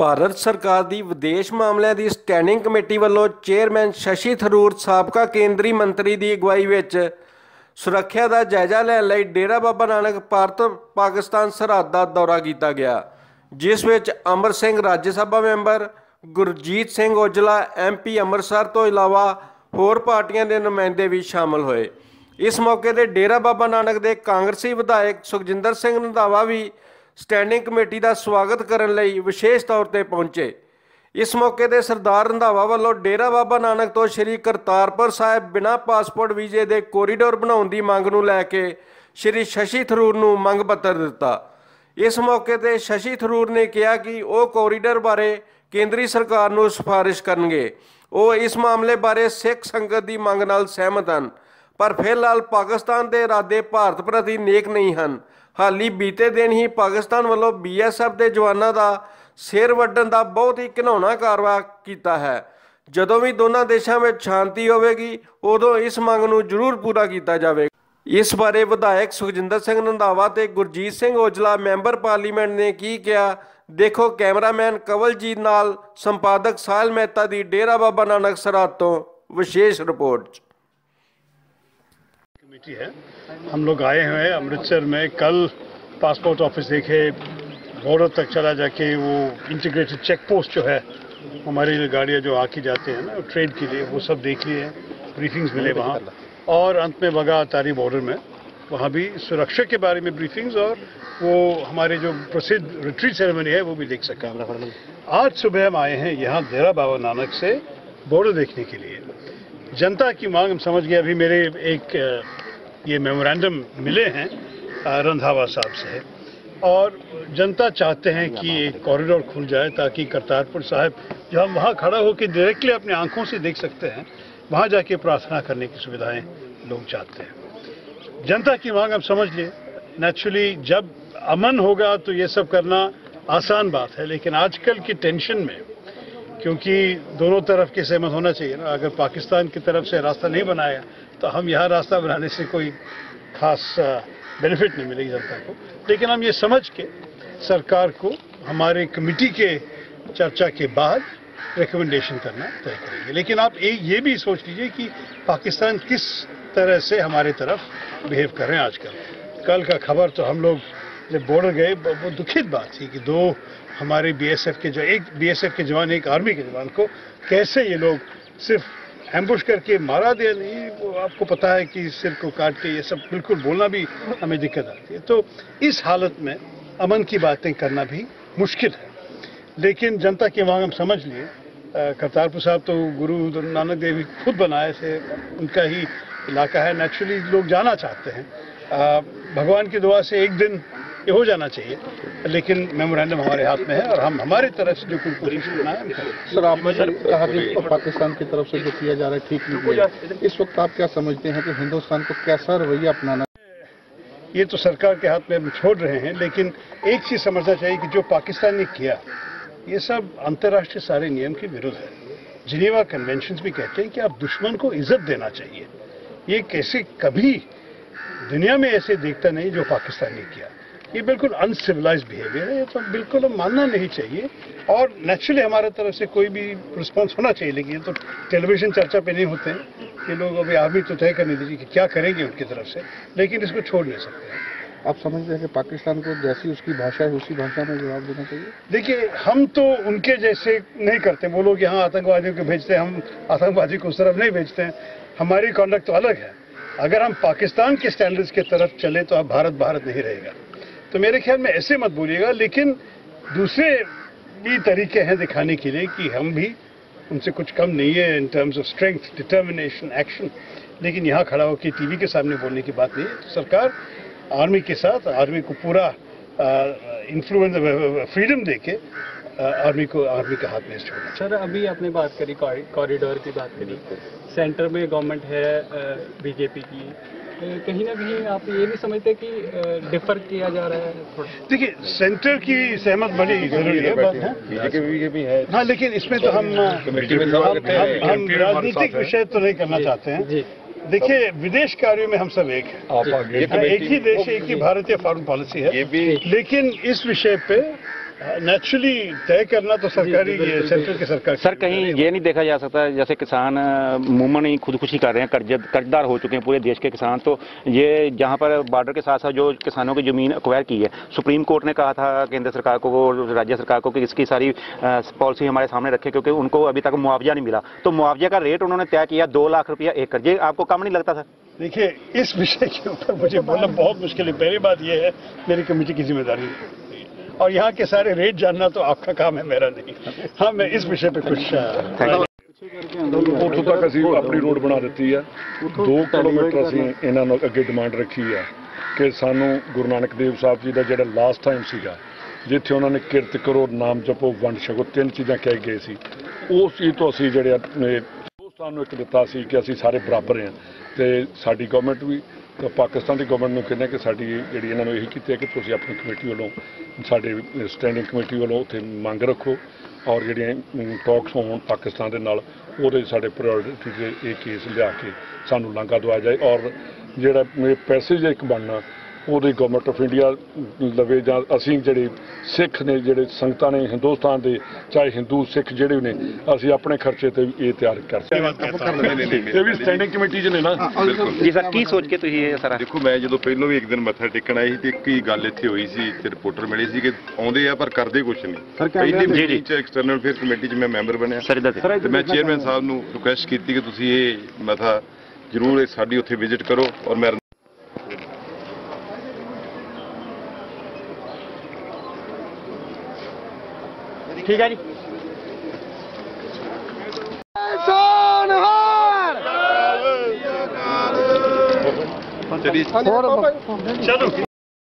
ਭਾਰਤ ਸਰਕਾਰ ਦੀ ਵਿਦੇਸ਼ ਮਾਮਲਿਆਂ ਦੀ ਸਟੈਂਡਿੰਗ ਕਮੇਟੀ ਵੱਲੋਂ ਚੇਅਰਮੈਨ ਸ਼ਸ਼ੀ ਥਰੂਰ ਸਾਬਕਾ ਕੇਂਦਰੀ ਮੰਤਰੀ ਦੀ ਅਗਵਾਈ ਵਿੱਚ ਸੁਰੱਖਿਆ ਦਾ ਜਾਇਜ਼ਾ ਲੈਣ ਲਈ ਡੇਰਾ ਬਾਬਾ ਨਾਨਕ ਭਾਰਤ, ਪਾਕਿਸਤਾਨ ਸਰਹੱਦ ਦਾ ਦੌਰਾ ਕੀਤਾ ਗਿਆ, ਜਿਸ ਵਿੱਚ ਅਮਰ ਸਿੰਘ ਰਾਜ ਸਭਾ ਮੈਂਬਰ, ਗੁਰਜੀਤ ਸਿੰਘ ਔਜਲਾ ਐਮਪੀ ਅੰਮ੍ਰਿਤਸਰ ਤੋਂ ਇਲਾਵਾ ਹੋਰ ਪਾਰਟੀਆਂ ਦੇ ਨੁਮਾਇੰਦੇ ਵੀ ਸ਼ਾਮਲ ਹੋਏ। ਇਸ ਮੌਕੇ ਤੇ ਡੇਰਾ ਬਾਬਾ ਨਾਨਕ ਦੇ ਕਾਂਗਰਸੀ ਵਿਧਾਇਕ ਸੁਖਜਿੰਦਰ ਸਿੰਘ ਰੰਧਾਵਾ ਵੀ ਸਟੈਂਡਿੰਗ ਕਮੇਟੀ ਦਾ ਸਵਾਗਤ ਕਰਨ ਲਈ ਵਿਸ਼ੇਸ਼ ਤੌਰ ਤੇ ਪਹੁੰਚੇ। ਇਸ ਮੌਕੇ ਤੇ ਸਰਦਾਰ ਰੰਧਾਵਾ ਵੱਲੋਂ ਡੇਰਾ ਬਾਬਾ ਨਾਨਕ ਤੋਂ ਸ੍ਰੀ ਕਰਤਾਰਪੁਰ ਸਾਹਿਬ ਬਿਨਾਂ ਪਾਸਪੋਰਟ ਵੀਜ਼ੇ ਦੇ ਕੋਰੀਡੋਰ ਬਣਾਉਣ ਦੀ ਮੰਗ ਨੂੰ ਲੈ ਕੇ ਸ੍ਰੀ ਸ਼ਸ਼ੀ ਥਰੂਰ ਨੂੰ ਮੰਗ ਪੱਤਰ ਦਿੱਤਾ। ਇਸ ਮੌਕੇ ਤੇ ਸ਼ਸ਼ੀ ਥਰੂਰ ਨੇ ਕਿਹਾ ਕਿ ਉਹ ਕੋਰੀਡੋਰ ਬਾਰੇ ਕੇਂਦਰੀ ਸਰਕਾਰ ਨੂੰ ਸਿਫਾਰਿਸ਼ ਕਰਨਗੇ। ਉਹ ਇਸ ਮਾਮਲੇ ਬਾਰੇ ਸਿੱਖ ਸੰਗਤ ਦੀ ਮੰਗ ਨਾਲ ਸਹਿਮਤ ਹਨ, ਪਰ ਫਿਲਹਾਲ ਪਾਕਿਸਤਾਨ ਦੇ ਇਰਾਦੇ ਭਾਰਤ ਪ੍ਰਤੀ ਨੇਕ ਨਹੀਂ ਹਨ। ਹਾਲੀ ਬੀਤੇ ਦਿਨ ਹੀ ਪਾਕਿਸਤਾਨ ਵੱਲੋਂ ਬੀਐਸਐਫ ਦੇ ਜਵਾਨਾਂ ਦਾ ਸਿਰ ਵੱਢਣ ਦਾ ਬਹੁਤ ਹੀ ਘਿਨਾਉਣਾ ਕਾਰਵਾ ਕੀਤਾ ਹੈ। ਜਦੋਂ ਵੀ ਦੋਨਾਂ ਦੇਸ਼ਾਂ ਵਿੱਚ ਸ਼ਾਂਤੀ ਹੋਵੇਗੀ, ਉਦੋਂ ਇਸ ਮੰਗ ਨੂੰ ਜ਼ਰੂਰ ਪੂਰਾ ਕੀਤਾ ਜਾਵੇਗਾ। ਇਸ ਬਾਰੇ ਵਿਧਾਇਕ ਸੁਖਜਿੰਦਰ ਸਿੰਘ ਰੰਧਾਵਾ ਤੇ ਗੁਰਜੀਤ ਸਿੰਘ ਔਜਲਾ, ਮੈਂਬਰ ਪਾਰਲੀਮੈਂਟ ਨੇ ਕੀ ਕਿਹਾ, ਦੇਖੋ ਕੈਮਰਾਮੈਨ ਕਵਲਜੀਤ ਨਾਲ ਸੰਪਾਦਕ ਸਾਹਿਲ ਮਹਿਤਾ ਦੀ ਡੇਰਾ ਬਾਬਾ ਨਾਨਕ ਸਰਹੱਦ ਤੋਂ ਵਿਸ਼ੇਸ਼ ਰਿਪੋਰਟ। कमेटी है। हम लोग आए हुए हैं अमृतसर में। कल पासपोर्ट ऑफ़िस देखे बॉर्डर तक चला जाके वो इंटीग्रेटेड चेक पोस्ट जो है, हमारी गाड़ियाँ जो आके जाते हैं ना ट्रेड के लिए, वो सब देख लिए ब्रीफिंग्स मिले वहाँ। और अंत में बगा तारी बॉर्डर में। वहाँ भी सुरक्षा के बारे में ब्रीफिंग्स और वो हमारे जो प्रसिद्ध रिट्रीट सेरेमनी है, वो भी देख सका। आज सुबह हम आए हैं यहाँ देरा बाबा नानक से बॉर्डर देखने के लिए। जनता की मांग हम समझ गए। अभी मेरे एक ये मेमोरेंडम मिले हैं रंधावा साहब से। और जनता चाहते हैं कि एक कॉरिडोर खुल जाए ताकि करतारपुर साहब जो हम वहाँ खड़ा होकर डायरेक्टली अपनी आँखों से देख सकते हैं, वहाँ जाके प्रार्थना करने की सुविधाएँ लोग चाहते हैं। जनता की मांग हम समझ लिए। नेचुरली जब अमन होगा तो ये सब करना आसान बात है, लेकिन आजकल की टेंशन में क्योंकि दोनों तरफ़ के सहमत होना चाहिए ना। अगर पाकिस्तान की तरफ़ से रास्ता नहीं बनाया तो हम यहाँ रास्ता बनाने से कोई खास बेनिफिट नहीं मिलेगी जनता को। लेकिन हम ये समझ के सरकार को हमारे कमेटी के चर्चा के बाद रिकमेंडेशन करना तय करेंगे। लेकिन आप एक, ये भी सोच लीजिए कि पाकिस्तान किस तरह से हमारे तरफ़ बिहेव कर रहे हैं आजकल। कल का खबर तो हम लोग जब बॉर्डर गए वो दुखित बात थी कि दो हमारे बीएसएफ के जो एक बीएसएफ के जवान, एक आर्मी के जवान को कैसे ये लोग सिर्फ़ एम्बुश करके मारा दिया? नहीं, वो आपको पता है कि सिर को काट के ये सब बिल्कुल बोलना भी हमें दिक्कत आती है। तो इस हालत में अमन की बातें करना भी मुश्किल है। लेकिन जनता की मांग हम समझ लिए। करतारपुर साहब तो गुरु नानक देव खुद बनाए थे, उनका ही इलाका है। नेचुरली लोग जाना चाहते हैं। भगवान की दुआ से एक दिन ये हो जाना चाहिए। लेकिन मेमोरेंडम हमारे हाथ में है और हम हमारे तरफ़ से जो कुछ कोशिश करना है सर आपने सर कहा कि पाकिस्तान की तरफ़ से जो किया जा रहा है ठीक नहीं इस वक्त आप क्या समझते हैं कि हिंदुस्तान को कैसा रवैया अपनाना ये तो सरकार के हाथ में हम छोड़ रहे हैं लेकिन एक चीज़ समझना चाहिए कि जो पाकिस्तान ने किया ये सब अंतर्राष्ट्रीय सारे नियम के विरुद्ध है। जिनेवा कन्वेंशन भी कहते हैं कि आप दुश्मन को इज़्ज़त देना चाहिए। ये कैसे कभी दुनिया में ऐसे देखता नहीं जो पाकिस्तान ने किया। ये बिल्कुल अनसिविलाइज बिहेवियर है ये तो बिल्कुल मानना नहीं चाहिए। और नेचुरली हमारे तरफ़ से कोई भी रिस्पॉन्स होना चाहिए लेकिन ये तो टेलीविज़न चर्चा पे नहीं होते। हैं ये लोग अभी आर्मी तो तय करने दीजिए कि क्या करेंगे उनकी तरफ़ से लेकिन इसको छोड़ नहीं सकते। हैं आप समझते हैं कि पाकिस्तान को जैसी उसकी भाषा है उसी भाषा में जवाब देना चाहिए? देखिए हम तो उनके जैसे नहीं करते। वो लोग यहाँ आतंकवादियों को भेजते हैं हम आतंकवादी को उस तरफ़ नहीं भेजते हैं। हमारी कॉन्डक्ट तो अलग है। अगर हम पाकिस्तान के स्टैंडर्ड्स की तरफ़ चले तो अब भारत भारत नहीं रहेगा। तो मेरे ख्याल में ऐसे मत बोलिएगा लेकिन दूसरे भी तरीके हैं दिखाने के लिए कि हम भी उनसे कुछ कम नहीं है in terms of strength determination action लेकिन यहाँ खड़ा होकर टीवी के सामने बोलने की बात नहीं है। तो सरकार आर्मी के साथ आर्मी को पूरा इन्फ्लुएंस फ्रीडम दे के आर्मी को आर्मी के हाथ में छोड़ना सर अभी आपने बात करी कॉरिडोर की बात करी। सेंटर में गवर्नमेंट है बीजेपी की। कहीं ना कहीं आप ये नहीं समझते कि डिफर किया जा रहा है देखिए सेंटर की सहमत बड़ी ज़रूरी है बात है। हाँ। लेकिन इसमें तो हम हम, हम राजनीतिक विषय तो नहीं करना चाहते हैं। देखिए विदेश कार्यों में हम सब एक हैं। एक ही देश एक ही भारतीय फॉरेन पॉलिसी है। लेकिन इस विषय पे नेचुरली तय करना तो सरकारी ये सेंटर की सरकार सर कहीं ये नहीं देखा जा सकता जैसे किसान मूवमेंट ही खुदकुशी कर रहे हैं कर्ज कर्जदार हो चुके हैं पूरे देश के किसान तो ये जहाँ पर बॉर्डर के साथ साथ जो किसानों की ज़मीन अक्वायर की है सुप्रीम कोर्ट ने कहा था केंद्र सरकार को और राज्य सरकार को कि इसकी सारी पॉलिसी हमारे सामने रखे क्योंकि उनको अभी तक मुआवजा नहीं मिला। तो मुआवजे का रेट उन्होंने तय किया दो लाख रुपया एकड़ ये आपको कम नहीं लगता सर? देखिए इस विषय के ऊपर मुझे बोलना बहुत मुश्किल है। पहली बात यह है मेरी कमेटी की ज़िम्मेदारी है। और यहाँ के सारे रेट जानना तो आपका काम है मेरा नहीं हाँ मैं इस विषय पे कुछ अ, ਉੱਥੋਂ ਤੱਕ ਅਸੀਂ ਆਪਣੀ ਰੋਡ ਬਣਾ ਦਿੱਤੀ ਹੈ 2 ਕਿਲੋਮੀਟਰ ਅਸੀਂ ਇਹਨਾਂ ਨੂੰ ਅੱਗੇ ਡਿਮਾਂਡ ਰੱਖੀ ਹੈ ਕਿ ਸਾਨੂੰ ਗੁਰੂ ਨਾਨਕ ਦੇਵ ਸਾਹਿਬ ਜੀ ਦਾ ਜਿਹੜਾ ਲਾਸਟ ਟਾਈਮ ਸੀਗਾ ਜਿੱਥੇ ਉਹਨਾਂ ਨੇ ਕਿਰਤ ਕਰੋ ਨਾਮ ਜਪੋ ਵੰਡ ਛਕੋ ਤਿੰਨ ਚੀਜ਼ਾਂ ਕਹਿ ਗਏ ਸੀ ਉਸ ਚੀਜ਼ ਤੋਂ ਅਸੀਂ ਜਿਹੜੇ ਆਪਣੇ ਹਿੰਦੁਸਤਾਨ ਨੂੰ ਇੱਕ ਦਿੱਤਾ ਸੀ ਕਿ ਅਸੀਂ ਸਾਰੇ ਬਰਾਬਰ ਹਾਂ ਤੇ ਸਾਡੀ ਗਵਰਨਮੈਂਟ ਵੀ ਤੇ ਪਾਕਿਸਤਾਨ ਦੀ ਗਵਰਨਮੈਂਟ ਨੂੰ ਕਹਿੰਦੇ ਕਿ ਸਾਡੀ ਜਿਹੜੀ ਇਹਨਾਂ ਨੂੰ ਇਹੀ ਕੀਤੀ ਹੈ ਕਿ ਤੁਸੀਂ ਆਪਣੀ ਕਮੇਟੀ ਵੱਲੋਂ, ਸਾਡੇ ਸਟੈਂਡਿੰਗ ਕਮੇਟੀ ਵੱਲੋਂ ਉੱਥੇ ਮੰਗ ਰੱਖੋ ਔਰ ਜਿਹੜੀਆਂ ਟਾਕਸ ਹੋਣ ਪਾਕਿਸਤਾਨ ਦੇ ਨਾਲ, ਉਹਦੇ 'ਚ ਸਾਡੇ ਪ੍ਰਾਇੋਰਟੀ ਤੇ ਇਹ ਕੇਸ ਲਿਆ ਕੇ ਸਾਨੂੰ ਲਾਂਘਾ ਦਵਾਇਆ ਜਾਏ ਔਰ ਜਿਹੜਾ ਮੇਰੇ ਪੈਸੇਜ ਇੱਕ ਬਣਨਾ ਉਹਦੀ ਗਵਰਨਮੈਂਟ ਆਫ ਇੰਡੀਆ ਲਵੇ ਜਾਂ ਅਸੀਂ ਜਿਹੜੇ ਸਿੱਖ ਨੇ ਜਿਹੜੇ ਸੰਗਤਾਂ ਨੇ ਹਿੰਦੁਸਤਾਨ ਦੇ ਚਾਹੇ ਹਿੰਦੂ ਸਿੱਖ ਜਿਹੜੇ ਨੇ ਅਸੀਂ ਆਪਣੇ ਖਰਚੇ ਤੇ ਇਹ ਤਿਆਰ ਕਰ ਸਕਦੇ ਇਹ ਵੀ ਸਟੈਂਡਿੰਗ ਕਮੇਟੀ 'ਚ ਨੇ ਨਾ। ਜੀ ਸਰ ਕੀ ਸੋਚ ਕੇ ਤੁਸੀਂ ਇਹ ਸਾਰਾ ਦੇਖੋ ਮੈਂ ਜਦੋਂ ਪਹਿਲੋਂ ਵੀ ਇੱਕ ਦਿਨ ਮੱਥਾ ਟੇਕਣ ਆਈ ਸੀ ਤੇ ਇੱਕ ਹੀ ਗੱਲ ਇੱਥੇ ਹੋਈ ਸੀ ਤੇ ਰਿਪੋਰਟਰ ਮਿਲੇ ਸੀ ਕਿ ਆਉਂਦੇ ਆ ਪਰ ਕਰਦੇ ਕੁਝ ਨਹੀਂ। ਪਹਿਲੀ ਮੀਟਿੰਗ ਚ ਐਕਸਟਰਨਲ ਅਫੇਅਰ ਕਮੇਟੀ ਚ ਮੈਂ ਮੈਂਬਰ ਬਣਿਆ। ਤੇ ਮੈਂ ਚੇਅਰਮੈਨ ਸਾਹਿਬ ਨੂੰ ਰਿਕੁਐਸਟ ਕੀਤੀ ਕਿ ਤੁਸੀਂ ਇਹ ਮਥਾ ਜ਼ਰੂਰ ਸਾਡੀ ਉੱਥੇ ਵਿਜ਼ਿਟ ਕਰੋ ਔਰ ਮੈਂ 左。Chalo.